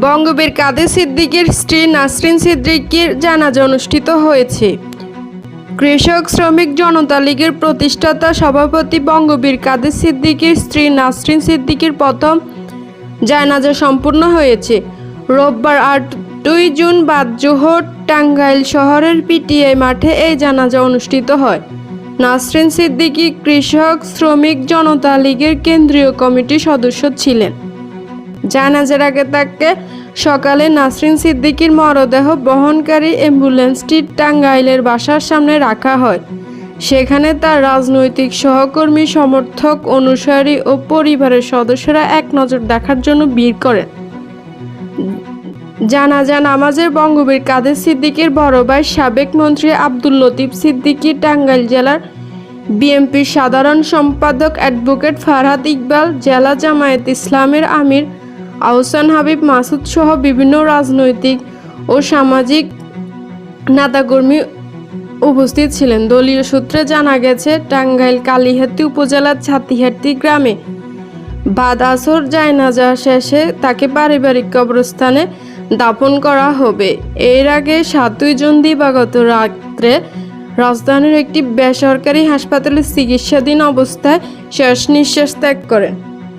বঙ্গবীর কাদের সিদ্দিকীর স্ত্রী নাসরিন সিদ্দিকীর জানাজা অনুষ্ঠিত হয়েছে। কৃষক শ্রমিক জনতা লীগের প্রতিষ্ঠাতা সভাপতি বঙ্গবীর কাদের সিদ্দিকীর স্ত্রী নাসরিন সিদ্দিকীর প্রথম জানাজা সম্পূর্ণ হয়েছে। রোববার আট দুই জুন বাদ জোহর টাঙ্গাইল শহরের পিটিআই মাঠে এই জানাজা অনুষ্ঠিত হয়। নাসরিন সিদ্দিকী কৃষক শ্রমিক জনতা লীগের কেন্দ্রীয় কমিটির সদস্য ছিলেন। জানাজার আগে তাকে সকালে নাসরিন সিদ্দিকীর মরদেহ বহনকারী অ্যাম্বুলেন্সটি টাঙ্গাইলের বাসার সামনে রাখা হয়। সেখানে তার রাজনৈতিক সহকর্মী, সমর্থক, অনুসারী ও পরিবারের সদস্যরা এক নজর দেখার জন্য ভিড় করেন। জানাজা নামাজের বঙ্গবীর কাদের সিদ্দিকীর বড় ভাই সাবেক মন্ত্রী আব্দুল লতিফ সিদ্দিকী, টাঙ্গাইল জেলার বিএনপির সাধারণ সম্পাদক অ্যাডভোকেট ফারহাদ ইকবাল, জেলা জামায়াত ইসলামের আমির আহসান হাবিব, মাসুদ সহ বিভিন্ন রাজনৈতিক ও সামাজিক নেতাকর্মী উপস্থিত ছিলেন। দলীয় সূত্রে জানা গেছে, টাঙ্গাইল কালীহাতি উপজেলার ছাতিহাটি গ্রামে বাদ আসর জায়নাজা শেষে তাকে পারিবারিক কবরস্থানে দাপন করা হবে। এর আগে সাতই জুন দিবাগত রাত্রে রাজধানীর একটি বেসরকারি হাসপাতালে চিকিৎসাধীন অবস্থায় শেষ নিঃশ্বাস ত্যাগ করেন।